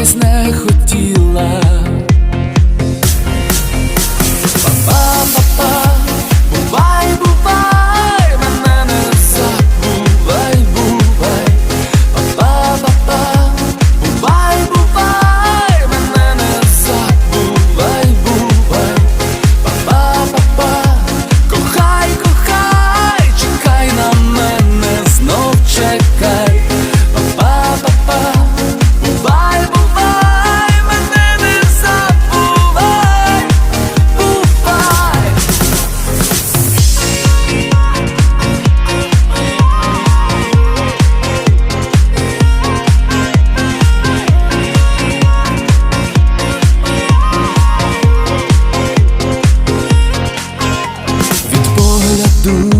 Зізнатись не хотіла. do